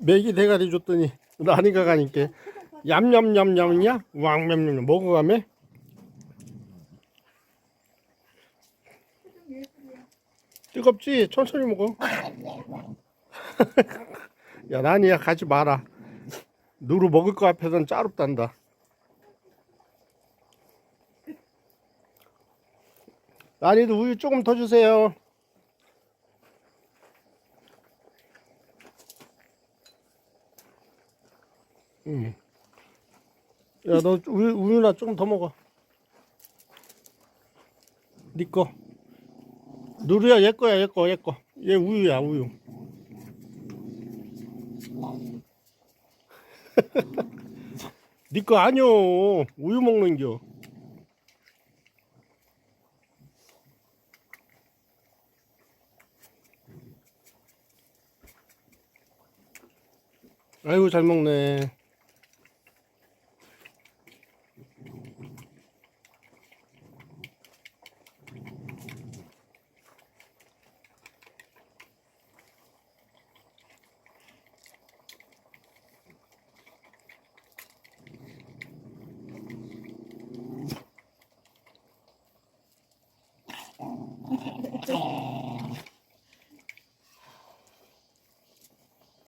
메기 대가리 줬더니 나니가 가니까 얌얌얌얌이야? 왕냠냠 먹어가매? 뜨겁지? 천천히 먹어. 야, 나니야, 가지 마라. 누루 먹을 거 앞에서는 짜롭단다. 나니도 우유 조금 더 주세요. 응. 야, 너 우유, 우유나 조금 더 먹어. 네 거. 누르야, 얘 거야, 얘 거, 얘 거. 얘 우유야, 우유. 네거 아니오. 우유 먹는 겨. 아이고, 잘 먹네. Three.